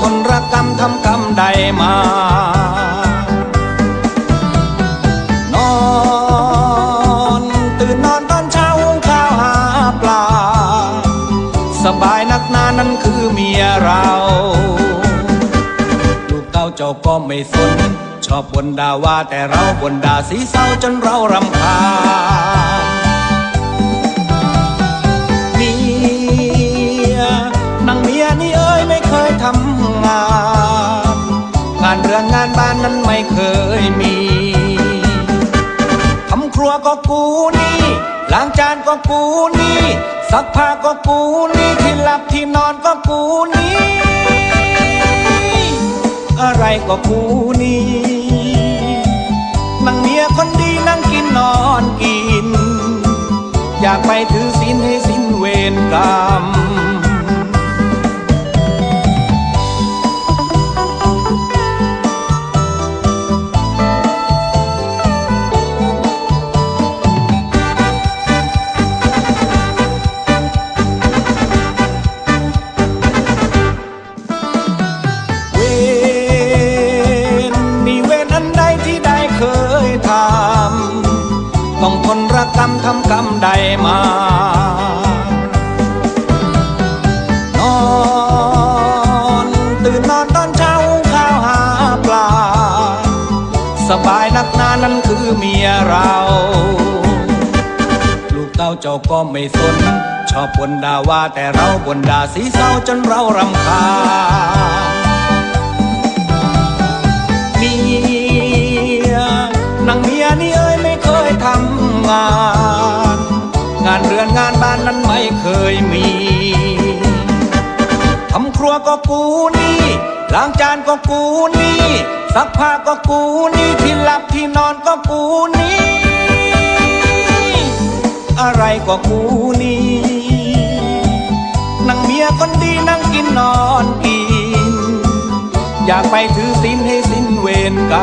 ทนรักกรรมทำกรรมใดมา นอนตื่นนอนตอนเช้าหุงข้าวหาปลา สบายนักหนานั้นคือเมียเรา ลูกเต้าเจ้าก็ไม่สน ชอบบนด่าว่าแต่เราบนด่าสีเศร้าจนเรารำคาญ งานเรือนงานบ้านนั้นไม่เคยมีทำครัวก็กูนี่ล้างจานก็กูนี่ซักผ้าก็กูนี่ที่หลับที่นอนก็กูนี่ อะไรก็กูนี่นางเมียคนดีนั่งกินนอนกิน อยากไปถือศีลให้สิ้นเวรกรรมำต้องทนรักกรรมทำกรรมใดมา นอนตื่นนอนตอนเช้าข้าวหาปลา สบายนักหนานั้นคือเมียเรา ลูกเต้าเจ้าก็ไม่สน ชอบบนด่าว่าแต่เราบนด่าสีเศร้าจนเรารำคาญ งาน งานเรือนงานบ้านนั้นไม่เคยมีทำครัวก็กูนี่ล้างจานก็กูนี่ซักผ้าก็กูนี่ที่หลับที่นอนก็กูนี่ อะไรก็กูนี่นางเมียคนดีนั่งกินนอนกิน อยากไปถือศีลให้สิ้นเวรกร